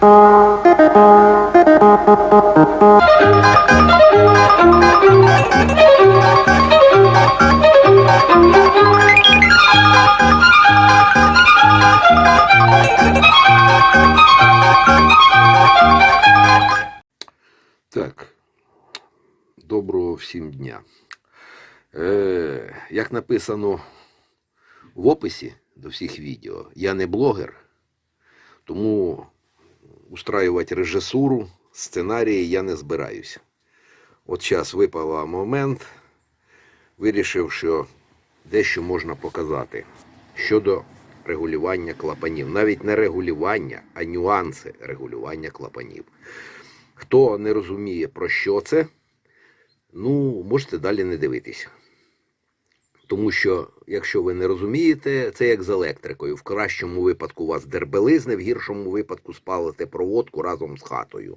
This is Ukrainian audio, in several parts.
Так, доброго всім дня. Е, як написано в описі до всіх відео, я не блогер, тому устраювати режисуру, сценарії я не збираюся. От зараз випав момент, вирішив, що дещо можна показати щодо регулювання клапанів. Навіть не регулювання, а нюанси регулювання клапанів. Хто не розуміє, про що це, ну, можете далі не дивитися. Тому що, якщо ви не розумієте, це як з електрикою. В кращому випадку у вас дербелизне, в гіршому випадку спалите проводку разом з хатою.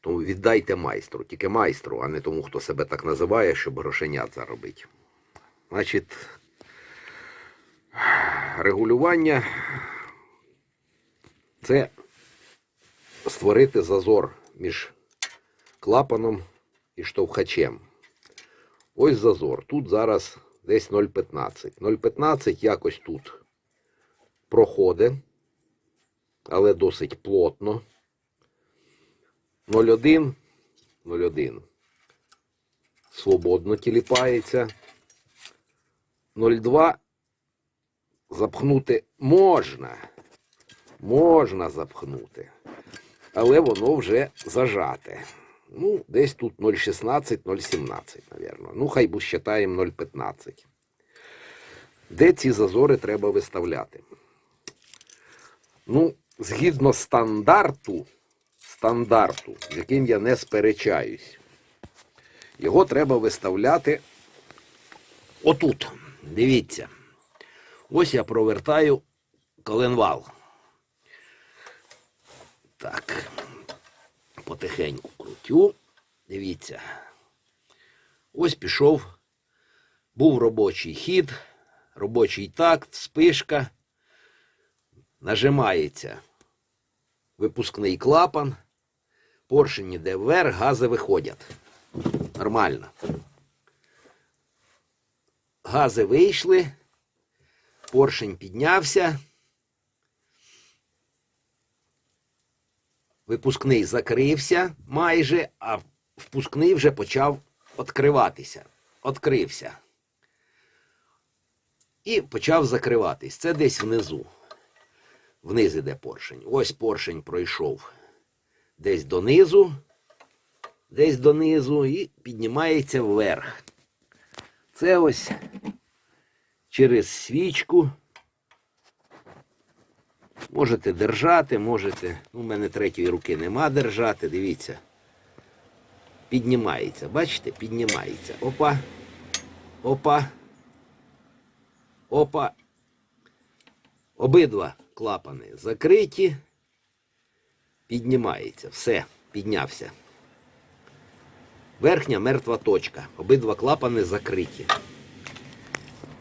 Тому віддайте майстру, тільки майстру, а не тому, хто себе так називає, щоб грошенят заробити. Значить, регулювання це створити зазор між клапаном і штовхачем. Ось зазор. Тут зараз десь 0,15. 0,15 якось тут проходить, але досить плотно. 0,1, 0,1. Свободно тіліпається. 0,2 запхнути можна. Можна запхнути. Але воно вже зажате. Ну, десь тут 0,16, 0,17, мабуть. Ну, хай считаємо 0,15. Де ці зазори треба виставляти? Ну, згідно стандарту, стандарту, з яким я не сперечаюсь, його треба виставляти отут. Дивіться. Ось я провертаю коленвал. Так, потихеньку крутю. Дивіться. Ось пішов. Був робочий хід, робочий такт, спишка. Нажимається випускний клапан. Поршень іде вверх, гази виходять. Нормально. Гази вийшли. Поршень піднявся. Випускний закрився майже, а впускний вже почав відкриватися. Открився. І почав закриватись. Це десь внизу. Вниз іде поршень. Ось поршень пройшов десь донизу, десь донизу і піднімається вверх. Це ось через свічку. Можете держати, можете. Ну, у мене третьої руки нема держати, дивіться. Піднімається, бачите, піднімається. Опа. Опа. Опа. Обидва клапани закриті. Піднімається. Все, піднявся. Верхня мертва точка. Обидва клапани закриті.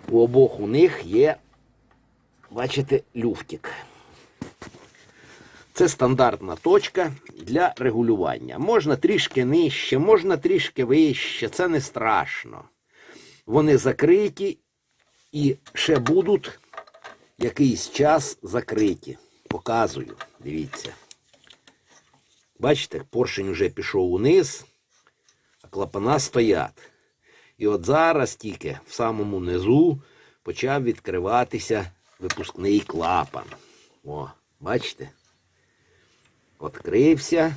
У обох у них є, бачите, люфтик. Це стандартна точка для регулювання. Можна трішки нижче, можна трішки вище, це не страшно. Вони закриті і ще будуть якийсь час закриті. Показую, дивіться. Бачите, поршень вже пішов униз, а клапана стоять. І от зараз тільки в самому низу почав відкриватися випускний клапан. О, бачите? Открився.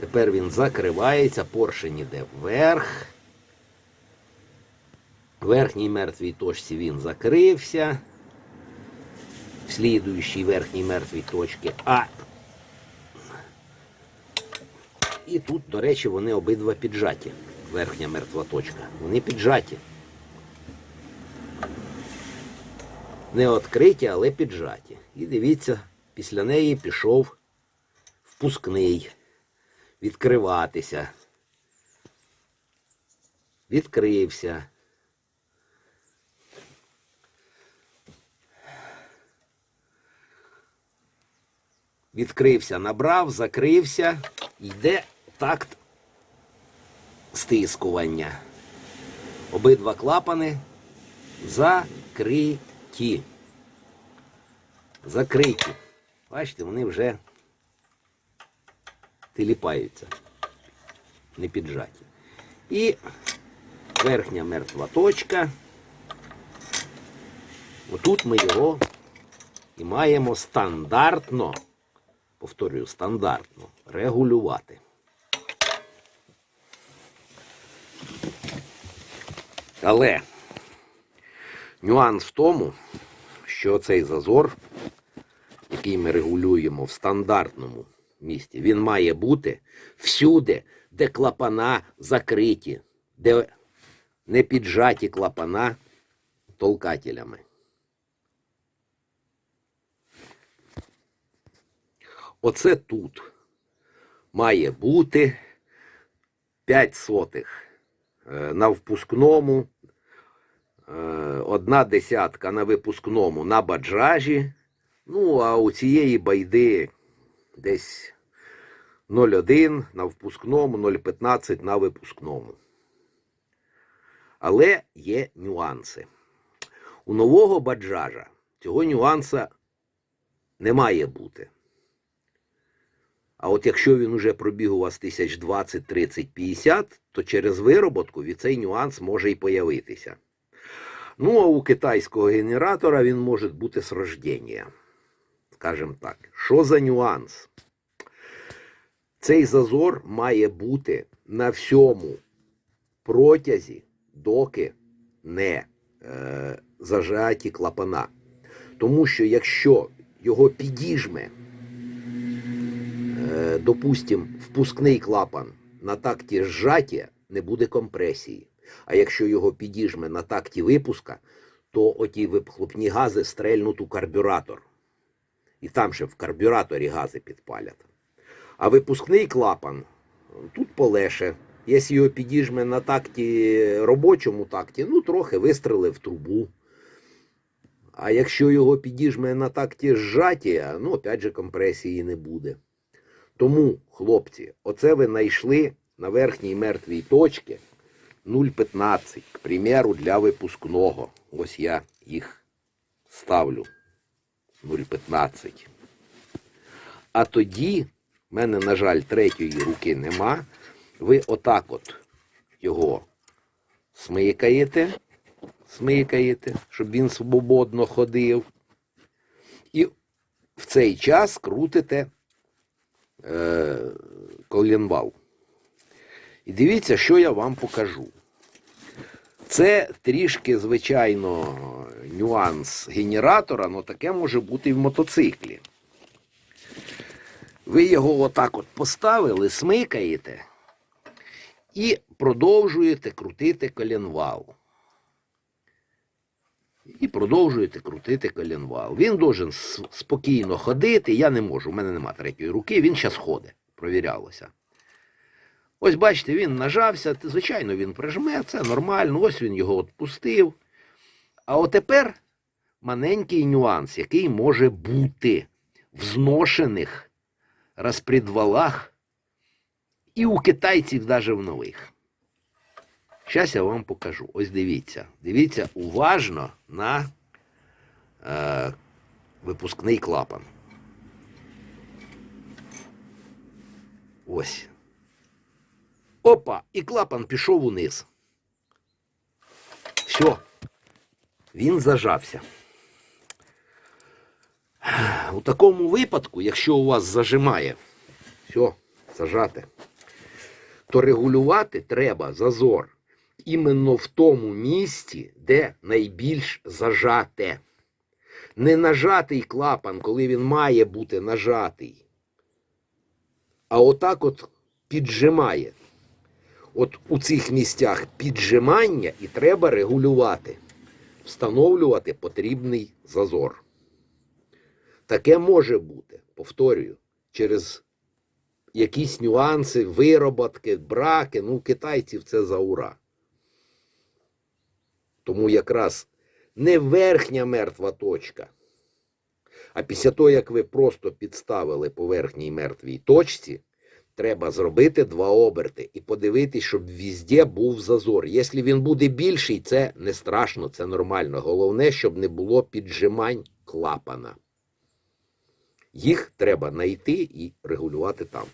Тепер він закривається, поршень іде вверх. В верхній мертвій точці він закрився. В слідуючій верхній мертвій точці. А і тут, до речі, вони обидва піджаті. Верхня мертва точка. Вони піджаті. Не відкриті, але піджаті. І дивіться, після неї пішов впускний. Відкриватися. Відкрився. відкрився, набрав, закрився, йде такт стискування. Обидва клапани закриті. Закриті. Бачите, вони вже тиліпаються, не піджаті. І верхня мертва точка. Отут ми його і маємо стандартно, повторюю, стандартно регулювати. Але нюанс в тому, що цей зазор, який ми регулюємо в стандартному місті, він має бути всюди, де клапана закриті, де не піджаті клапана толкателями. Оце тут має бути 5 сотих е, на впускному, е, одна десятка на випускному на баджажі. Ну, а у цієї байди десь 0,1 на впускному, 0,15 на випускному. Але є нюанси. У нового баджажа цього нюанса не має бути. А от якщо він уже пробіг у вас тисяч 20, 30, 50, то через вироботку від цей нюанс може і появитися. Ну, а у китайського генератора він може бути з рождення. Скажем так, що за нюанс? Цей зазор має бути на всьому протязі, доки не е, зажаті клапана. Тому що якщо його підіжме, е, допустим, впускний клапан на такті зжаття, не буде компресії. А якщо його підіжме на такті випуска, то оті вихлопні гази стрельнуть у карбюратор. І там ще в карбюраторі гази підпалять. А випускний клапан тут полеше. Якщо його підіжме на такті робочому такті, ну трохи вистрелив в трубу. А якщо його підіжме на такті зжаття, ну опять же компресії не буде. Тому, хлопці, оце ви знайшли на верхній мертвій точці 0,15, к примеру, для випускного. Ось я їх ставлю. 0,15. А тоді, в мене, на жаль, третьої руки нема. Ви отак от його смикаєте, смикаєте, щоб він свободно ходив. І в цей час крутите е, колінвал. І дивіться, що я вам покажу. Це трішки, звичайно, нюанс генератора, але таке може бути і в мотоциклі. Ви його отак от поставили, смикаєте і продовжуєте крутити коленвал. І продовжуєте крутити коленвал. Він должен спокійно ходити. Я не можу, у мене нема третьої руки, він зараз ходить, провірялося. Ось бачите, він нажався, звичайно, він прижме, це нормально, ось він його відпустив. А отепер маленький нюанс, який може бути в зношених розпредвалах і у китайців навіть в нових. Зараз я вам покажу. Ось дивіться. Дивіться уважно на е, випускний клапан. Ось. Опа! І клапан пішов униз. Все. Він зажався. У такому випадку, якщо у вас зажимає, все, зажате, то регулювати треба зазор іменно в тому місці, де найбільш зажате. Не нажатий клапан, коли він має бути нажатий, а отак от піджимає. От у цих місцях піджимання і треба регулювати, встановлювати потрібний зазор. Таке може бути, повторюю, через якісь нюанси, вироботки, браки. Ну, китайців це за ура. Тому якраз не верхня мертва точка, А після того, як ви просто підставили по верхній мертвій точці, треба зробити два оберти і подивитись, щоб візде був зазор. Якщо він буде більший, це не страшно, це нормально. Головне, щоб не було піджимань клапана. Їх треба знайти і регулювати там.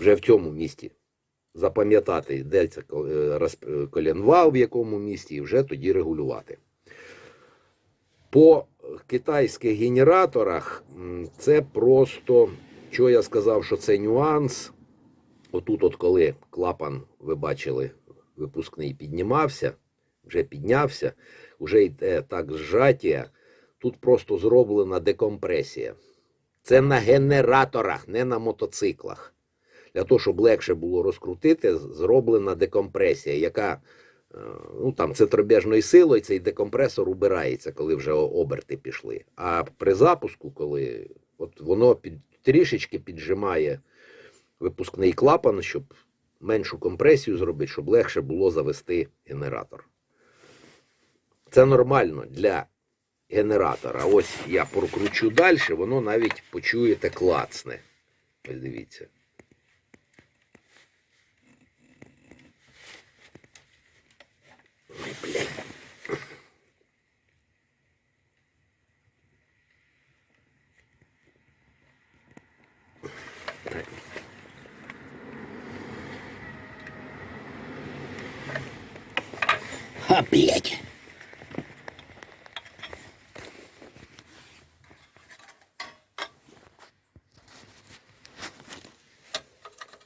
Вже в цьому місті запам'ятати, де це е, коленвал, в якому місті, і вже тоді регулювати. По китайських генераторах це просто, що я сказав, що це нюанс. Отут, от коли клапан, ви бачили, випускний піднімався, вже піднявся, вже йде так зжаття, тут просто зроблена декомпресія. Це на генераторах, не на мотоциклах. Для того, щоб легше було розкрутити, зроблена декомпресія, яка ну, там, центробіжною силою цей декомпресор убирається, коли вже оберти пішли. А при запуску, коли от воно під, трішечки піджимає випускний клапан, щоб меншу компресію зробити, щоб легше було завести генератор. Це нормально для генератора. Ось я прокручу далі, воно навіть почуєте клацне. Дивіться. А, блядь.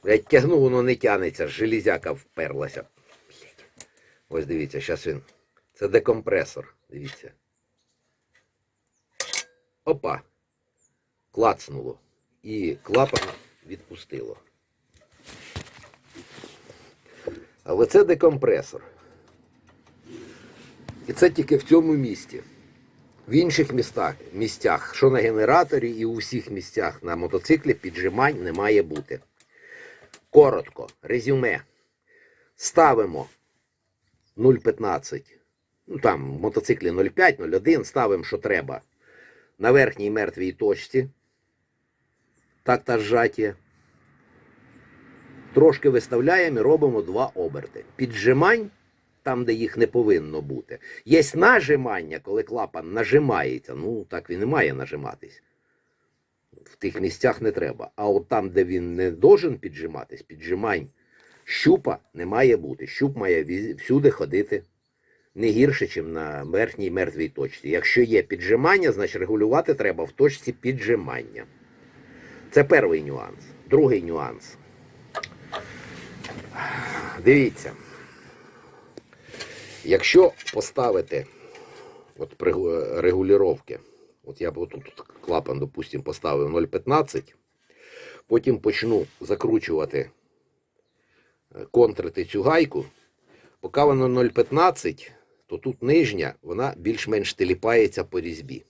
Блядь, тягну, воно не тянеться, железяка вперлася. Блядь. Ось дивіться, зараз він. Це декомпресор. Дивіться. Опа. Клацнуло. І клапан відпустило. Але це декомпресор. І це тільки в цьому місті. В інших містах, місцях, що на генераторі і у всіх місцях на мотоциклі піджимань не має бути. Коротко, резюме. Ставимо 0,15. Ну там в мотоциклі 0,5, 0,1, ставимо, що треба. На верхній мертвій точці. Так та зжаття. Трошки виставляємо і робимо два оберти. Піджимань, там, де їх не повинно бути. Є нажимання, коли клапан нажимається. Ну, так він і має нажиматись. В тих місцях не треба. А от там, де він не должен піджиматись, піджимань щупа не має бути. Щуп має всюди ходити не гірше, ніж на верхній мертвій точці. Якщо є піджимання, значить регулювати треба в точці піджимання. Це перший нюанс. Другий нюанс. Дивіться. Якщо поставити от при гу- регулювання, от я б тут клапан, допустимо, поставив 0,15, потім почну закручувати, е, контрити цю гайку, поки воно 0,15, то тут нижня, вона більш-менш теліпається по різьбі.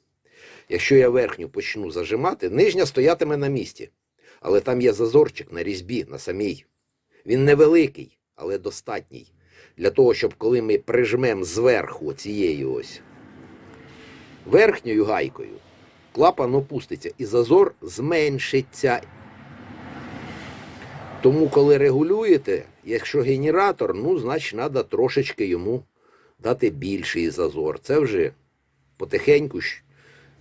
Якщо я верхню почну зажимати, нижня стоятиме на місці. Але там є зазорчик на різьбі, на самій. Він невеликий, але достатній. Для того, щоб коли ми прижмемо зверху цією ось верхньою гайкою, клапан опуститься і зазор зменшиться. Тому, коли регулюєте, якщо генератор, ну, значить, треба трошечки йому дати більший зазор. Це вже потихеньку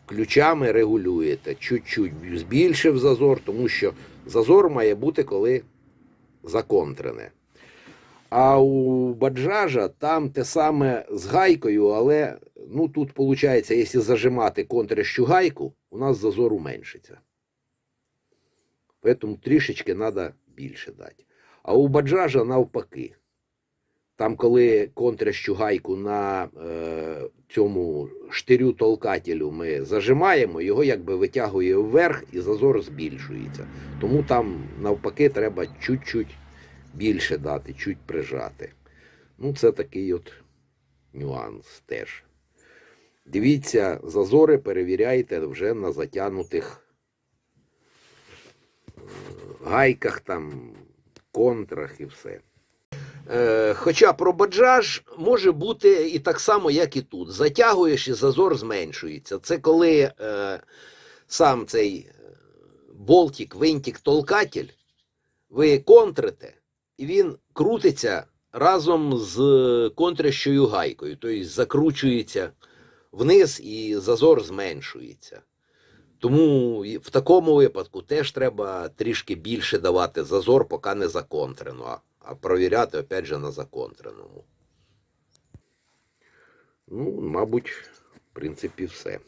ключами регулюєте. Чуть-чуть збільшив зазор, тому що зазор має бути, коли законтрене. А у баджажа там те саме з гайкою, але ну, тут виходить, якщо зажимати контрящу гайку, у нас зазор уменшиться. Тому трішечки треба більше дати. А у баджажа навпаки. Там, коли контрящу гайку на е, цьому штирю толкателю ми зажимаємо, його якби витягує вверх і зазор збільшується. Тому там навпаки треба чуть-чуть більше дати, чуть прижати. Ну, це такий от нюанс теж. Дивіться, зазори перевіряйте вже на затягнутих е, гайках, там, контрах і все. Е, хоча про баджаж може бути і так само, як і тут. Затягуєш і зазор зменшується. Це коли е, сам цей е, болтик, винтик, толкатель, ви контрите, він крутиться разом з контрящою гайкою, тобто закручується вниз і зазор зменшується. Тому в такому випадку теж треба трішки більше давати зазор, поки не законтрено, а провіряти опять же на законтреному. Ну, мабуть, в принципі, все.